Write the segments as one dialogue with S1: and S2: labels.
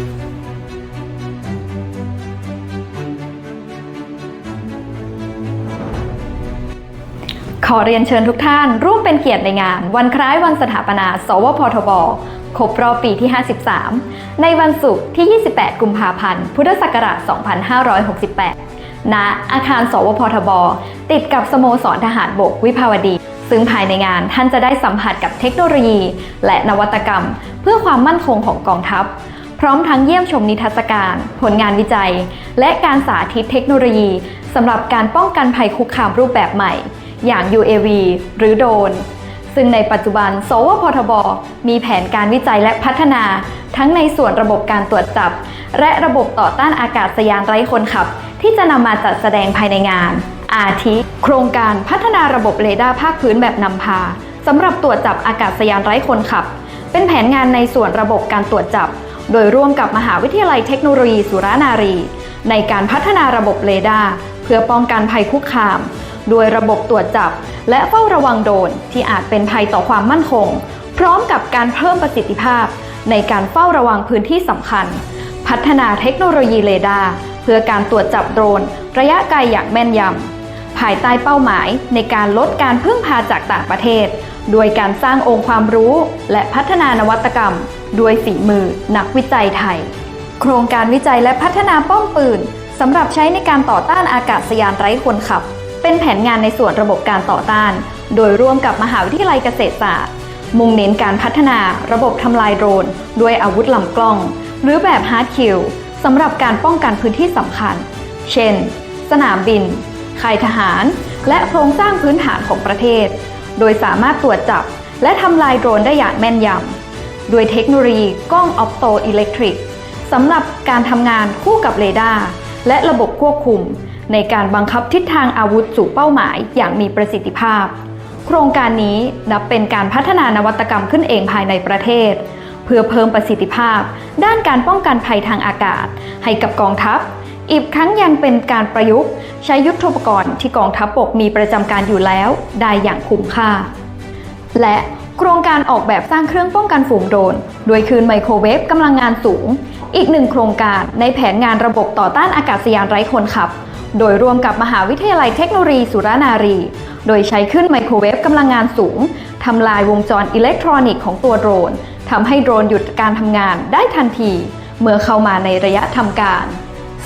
S1: ขอเรียนเชิญทุกท่านร่วมเป็นเกียรติในงาน วันคล้ายวันสถาปนา สวพทบ ครบรอบปีที่ 53 ในวันศุกร์ที่ 28 กุมภาพันธ์ พุทธศักราช 2568 ณ อาคาร สวพทบ ติดกับสโมสรทหารบกวิภาวดี ซึ่งภายในงานท่านจะได้สัมผัสกับเทคโนโลยี และนวัตกรรม เพื่อความมั่นคงของกองทัพ พร้อมทั้งเยี่ยมชมนิทรรศการ ผลงานวิจัย และการสาธิตเทคโนโลยีสำหรับการป้องกันภัยคุกคามรูปแบบใหม่ อย่าง UAV หรือโดรนซึ่งในปัจจุบัน สวพทบ มีแผนการวิจัยและพัฒนา ทั้งในส่วนระบบการตรวจจับ และระบบต่อต้านอากาศยานไร้คนขับ ที่จะนำมาจัดแสดงภายในงาน อาทิ โครงการพัฒนาระบบเรดาร์ภาคพื้นแบบนำพาสำหรับตรวจจับอากาศยานไร้คนขับ เป็นแผนงานในส่วนระบบการตรวจจับ โดยร่วมกับมหาวิทยาลัยเทคโนโลยีสุรานารี ในการพัฒนาระบบเรดาร์เพื่อป้องกันภัยคุกคาม โดยระบบตรวจจับ และเฝ้าระวังโดรนที่อาจเป็นภัยต่อความมั่นคง พร้อมกับการเพิ่มประสิทธิภาพ ในการเฝ้าระวังพื้นที่สำคัญ พัฒนาเทคโนโลยีเรดาร์เพื่อการตรวจจับโดรน ระยะไกลอย่างแม่นยำภายใต้เป้าหมายในการลดการพึ่งพาจากต่างประเทศ โดยการสร้างองค์ความรู้ และพัฒนานวัตกรรม ด้วยฝีมือนักวิจัยไทย โครงการวิจัยและพัฒนาป้อมปืนสำหรับใช้ในการต่อต้านอากาศยานไร้คนขับ เป็นแผนงานในส่วนระบบการต่อต้าน โดยร่วมกับมหาวิทยาลัยเกษตรศาสตร์ มุ่งเน้นการพัฒนาระบบทำลายโดรน ด้วยอาวุธลำกล้อง หรือแบบฮาร์ดคิลสำหรับการป้องกันพื้นที่สำคัญ เช่น สนามบินค่ายทหาร และโครงสร้างพื้นฐานของประเทศ โดยสามารถตรวจจับ และทำลายโดรนได้อย่างแม่นยำ ด้วยเทคโนโลยีกล้องออปโตอิเล็กทริกสำหรับการทำงานคู่กับเรดาร์และระบบควบคุม ในการบังคับทิศทางอาวุธสู่เป้าหมายอย่างมีประสิทธิภาพ โครงการนี้นับเป็นการพัฒนานวัตกรรมขึ้นเองภายในประเทศ เพื่อเพิ่มประสิทธิภาพ ด้านการป้องกันภัยทางอากาศ ให้กับกองทัพ อีกครั้งยังเป็นการประยุกต์ ใช้ยุทธปกรณ์ที่กองทัพบกมีประจำการอยู่แล้ว ได้อย่างคุ้มค่า และ โครงการออกแบบสร้างเครื่องป้องกันฝูงโดรน โดยคืนไมโครเวฟกำลังงานสูง อีกหนึ่งโครงการในแผนงานระบบต่อต้านอากาศยานไร้คนขับ โดยรวมกับมหาวิทยาลัยเทคโนโลยีสุรานารี โดยใช้ขึ้นไมโครเวฟกำลังงานสูงทำลายวงจรอิเล็กทรอนิกส์ของตัวโดรนทำให้โดรนหยุดการทำงานได้ทันที เมื่อเข้ามาในระยะทำการ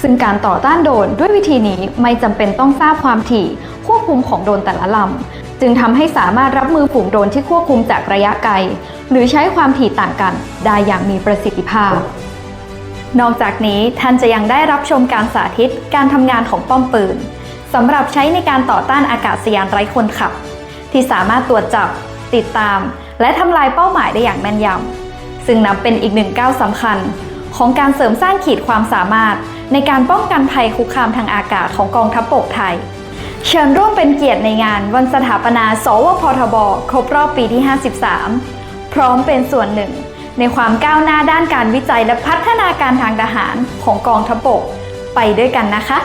S1: ซึ่งการต่อต้านโดรนด้วยวิธีนี้ไม่จำเป็นต้องทราบความถี่ควบคุมของโดรนแต่ละลำ จึงทำให้สามารถรับมือฝูงโดรนที่ควบคุมจากระยะไกล หรือใช้ความถี่ต่างกันได้อย่างมีประสิทธิภาพ นอกจากนี้ท่านจะยังได้รับชมการสาธิตการทำงานของป้อมปืนสำหรับใช้ในการต่อต้านอากาศยานไร้คนขับ ที่สามารถตรวจจับ ติดตาม และทำลายเป้าหมายได้อย่างแม่นยำซึ่งนับเป็นอีกหนึ่งก้าวสำคัญ ของการเสริมสร้างขีดความสามารถในการป้องกันภัยคุกคามทางอากาศของกองทัพบกไทย เชิญร่วมเป็นเกียรติในงานวันสถาปนา สวพทบ ครบรอบปีที่ 53 พร้อมเป็นส่วนหนึ่ง ในความก้าวหน้าด้านการวิจัยและพัฒนาการทางทหารของกองทัพบก ไปด้วยกันนะคะ